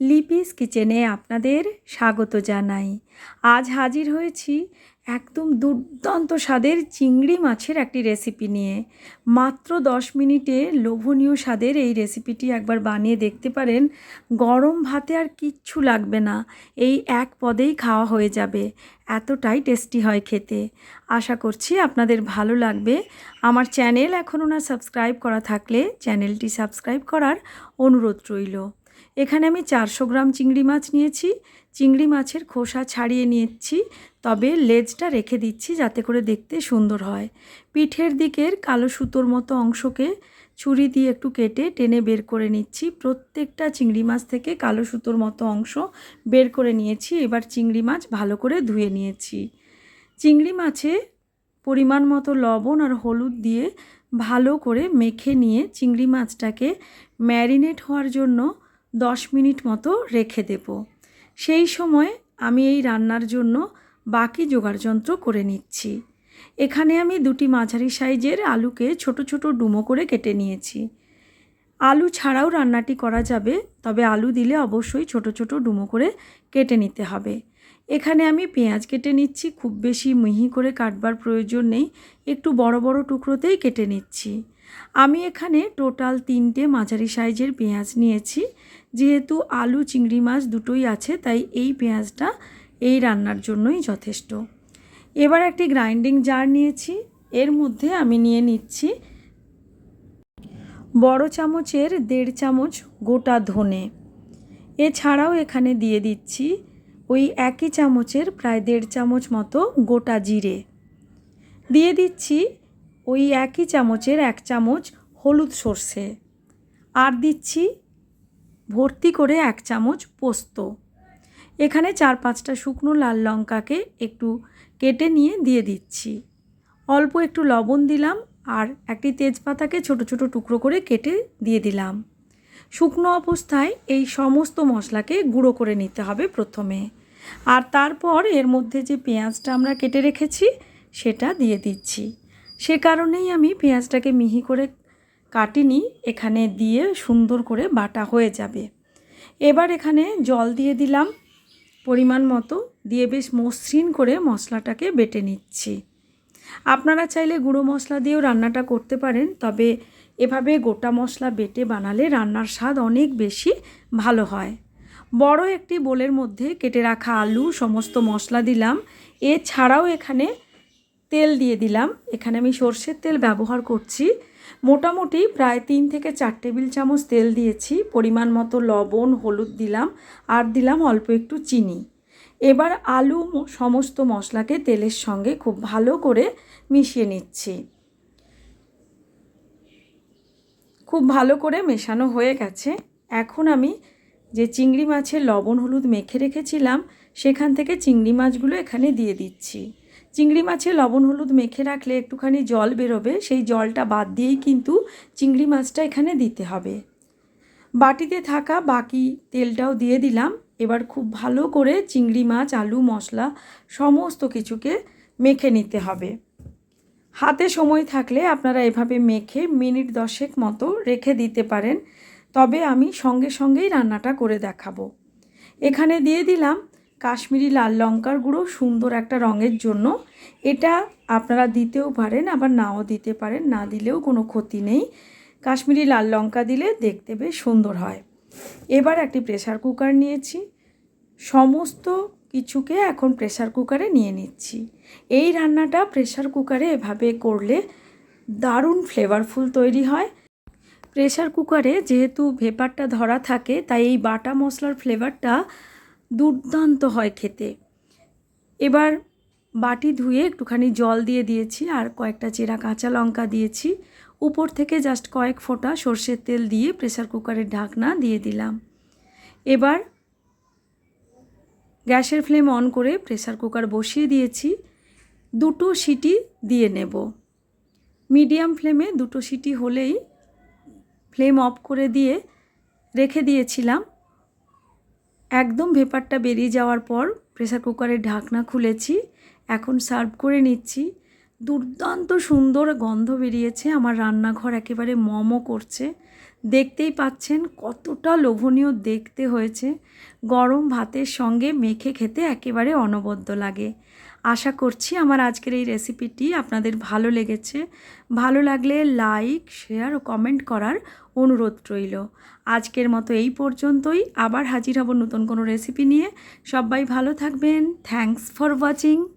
লিপিস কিচেনে আপনাদের স্বাগত জানাই। আজ হাজির হয়েছি একদম দুর্দান্ত স্বাদের চিংড়ি মাছের একটি রেসিপি নিয়ে। মাত্র দশ মিনিটে লোভনীয় স্বাদের এই রেসিপিটি একবার বানিয়ে দেখতে পারেন। গরম ভাতে আর কিচ্ছু লাগবে না, এই এক পদেই খাওয়া হয়ে যাবে। এতটাই টেস্টি হয় খেতে। আশা করছি আপনাদের ভালো লাগবে। আমার চ্যানেল এখনও না সাবস্ক্রাইব করা থাকলে চ্যানেলটি সাবস্ক্রাইব করার অনুরোধ রইল। এখানে আমি চারশো গ্রাম চিংড়ি মাছ নিয়েছি। চিংড়ি মাছের খোসা ছাড়িয়ে নিয়েছি। তবে লেজটা রেখে দিচ্ছি যাতে করে দেখতে সুন্দর হয়। পিঠের দিকের কালো সুতোর মতো অংশকে ছুরি দিয়ে একটু কেটে টেনে বের করে নিচ্ছি। প্রত্যেকটা চিংড়ি মাছ থেকে কালো সুতোর মতো অংশ বের করে নিয়েছি। এবার চিংড়ি মাছ ভালো করে ধুয়ে নিয়েছি। চিংড়ি মাছে পরিমাণ মতো লবণ আর হলুদ দিয়ে ভালো করে মেখে নিয়ে চিংড়ি মাছটাকে ম্যারিনেট হওয়ার জন্য দশ মিনিট মতো রেখে দেব। সেই সময় আমি এই রান্নার জন্য বাকি যোগাড়যন্ত্র করে নিচ্ছি। এখানে আমি দুটি মাঝারি সাইজের আলুকে ছোট ছোট ডুমো করে কেটে নিয়েছি। আলু ছাড়াও রান্নাটি করা যাবে, তবে আলু দিলে অবশ্যই ছোট ছোট ডুমো করে কেটে নিতে হবে। এখানে আমি পেঁয়াজ কেটে নিচ্ছি, খুব বেশি মিহি করে কাটবার প্রয়োজন নেই, একটু বড় বড় টুকরোতেই কেটে নিচ্ছি। আমি এখানে টোটাল তিনটে মাঝারি সাইজের পেঁয়াজ নিয়েছি। যেহেতু আলু, চিংড়ি মাছ দুটোই আছে, তাই এই পেঁয়াজটা এই রান্নার জন্যই যথেষ্ট। এবার একটি গ্রাইন্ডিং জার নিয়েছি। এর মধ্যে আমি নিয়ে নিচ্ছি বড় চামচের দেড় চামচ গোটা ধনে। এছাড়াও এখানে দিয়ে দিচ্ছি ওই একই চামচের প্রায় দেড় চামচ মতো গোটা জিরে। দিয়ে দিচ্ছি ওই একই চামচের এক চামচ হলুদ সর্ষে। আর দিচ্ছি ভর্তি করে এক চামচ পোস্ত। এখানে চার পাঁচটা শুকনো লাল লঙ্কাকে একটু কেটে নিয়ে দিয়ে দিচ্ছি। অল্প একটু লবণ দিলাম আর একটি তেজপাতাকে ছোট ছোট টুকরো করে কেটে দিয়ে দিলাম। শুকনো অবস্থায় এই সমস্ত মশলাকে গুঁড়ো করে নিতে হবে প্রথমে। আর তারপর এর মধ্যে যে পেঁয়াজটা আমরা কেটে রেখেছি, সেটা দিয়ে দিচ্ছি। সে কারণেই আমি পেঁয়াজটাকে মিহি করে কাটিনি, এখানে দিয়ে সুন্দর করে বাটা হয়ে যাবে। এবার এখানে জল দিয়ে দিলাম, পরিমাণ মতো, দিয়ে বেশ মসৃণ করে মশলাটাকে বেটে নিচ্ছি। আপনারা চাইলে গুঁড়ো মশলা দিয়েও রান্নাটা করতে পারেন, তবে এভাবে গোটা মশলা বেটে বানালে রান্নার স্বাদ অনেক বেশি ভালো হয়। বড় একটি বোলের মধ্যে কেটে রাখা আলু, সমস্ত মশলা দিলাম। এছাড়াও এখানে তেল দিয়ে দিলাম। এখানে আমি সর্ষের তেল ব্যবহার করছি। মোটামুটি প্রায় তিন থেকে চার টেবিল চামচ তেল দিয়েছি। পরিমাণ মতো লবণ, হলুদ দিলাম আর দিলাম অল্প একটু চিনি। এবার আলু সমস্ত মশলাকে তেলের সঙ্গে খুব ভালো করে মিশিয়ে নিচ্ছি। খুব ভালো করে মেশানো হয়ে গেছে। এখন আমি যে চিংড়ি মাছের লবণ, হলুদ মেখে রেখেছিলাম, সেখান থেকে চিংড়ি মাছগুলো এখানে দিয়ে দিচ্ছি। চিংড়ি মাছে লবণ, হলুদ মেখে রাখলে একটুখানি জল বেরোবে, সেই জলটা বাদ দিয়েই কিন্তু চিংড়ি মাছটা এখানে দিতে হবে। বাটিতে থাকা বাকি তেলটাও দিয়ে দিলাম। এবার খুব ভালো করে চিংড়ি মাছ, আলু, মশলা সমস্ত কিছুকে মেখে নিতে হবে। হাতে সময় থাকলে আপনারা এভাবে মেখে মিনিট দশেক মতো রেখে দিতে পারেন। তবে আমি সঙ্গে সঙ্গেই রান্নাটা করে দেখাবো। এখানে দিয়ে দিলাম কাশ্মীরি লাল লঙ্কার গুঁড়ো সুন্দর একটা রঙের জন্য। এটা আপনারা দিতেও পারেন, আবার নাও দিতে পারেন, না দিলেও কোনো ক্ষতি নেই। কাশ্মীরি লাল লঙ্কা দিলে দেখতে বেশ সুন্দর হয়। এবার একটি প্রেশার কুকার নিয়েছি। সমস্ত কিছুকে এখন প্রেশার কুকারে নিয়ে নিচ্ছি। এই রান্নাটা প্রেশার কুকারে এভাবে করলে দারুণ ফ্লেভারফুল তৈরি হয়। প্রেশার কুকারে যেহেতু ভেপারটা ধরা থাকে, তাই এই বাটা মশলার ফ্লেভারটা দুর্দান্ত হয় খেতে। এবার বাটি ধুয়ে একটুখানি জল দিয়ে দিয়েছি আর কয়েকটা চেরা কাঁচা লঙ্কা দিয়েছি। উপর থেকে জাস্ট কয়েক ফোঁটা সর্ষের তেল দিয়ে প্রেসার কুকারের ঢাকনা দিয়ে দিলাম। এবার গ্যাসের ফ্লেম অন করে প্রেসার কুকার বসিয়ে দিয়েছি। দুটো সিটি দিয়ে নেব। মিডিয়াম ফ্লেমে দুটো সিটি হলেই ফ্লেম অফ করে দিয়ে রেখে দিয়েছিলাম। একদম ভেপারটা বেরিয়ে যাওয়ার পর প্রেসার কুকারের ঢাকনা খুলেছি, এখন সার্ভ করে নিচ্ছি। দুর্দান্ত সুন্দর গন্ধ বেরিয়েছে, আমার রান্নাঘর একেবারে মমো করছে। দেখতেই পাচ্ছেন কতটা লোভনীয় দেখতে হয়েছে। গরম ভাতের সঙ্গে মেখে খেতে একেবারে অনবদ্য লাগে। আশা করছি আমার আজকের এই রেসিপিটি আপনাদের ভালো লেগেছে। ভালো লাগলে লাইক, শেয়ার ও কমেন্ট করার অনুরোধ রইল। আজকের মতো এই পর্যন্তই। আবার হাজির হব নতুন কোনো রেসিপি নিয়ে। সবাই ভালো থাকবেন। Thanks for watching.